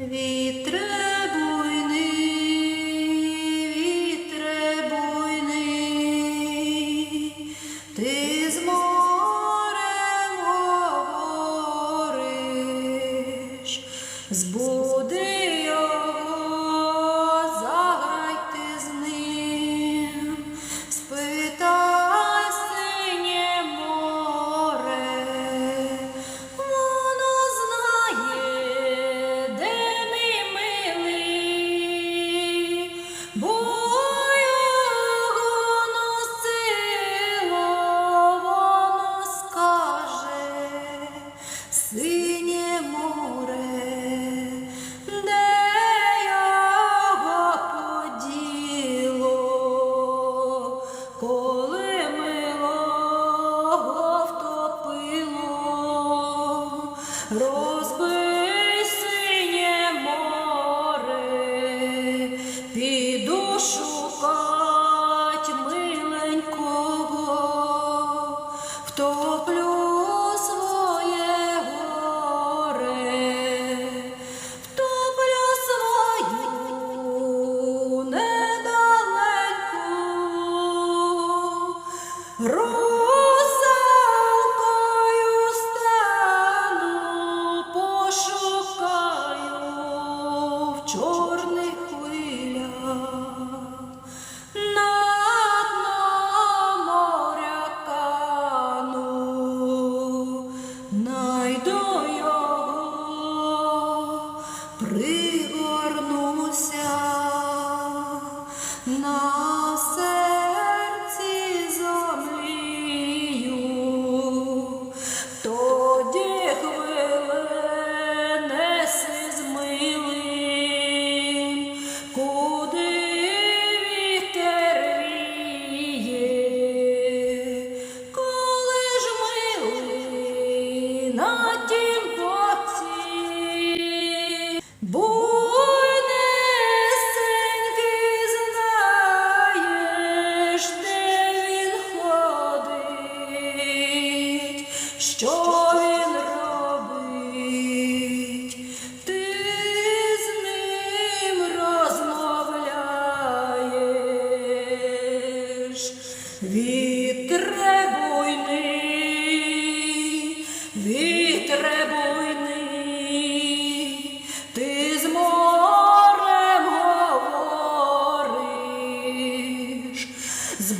Вітре буйний, вітре буйний, ти з морем збуди втоплю своє горе, втоплю свою недалеку. Русалкою пошукаю в чорних що він робить, ти з ним розмовляєш, вітре буйний, вітре ти з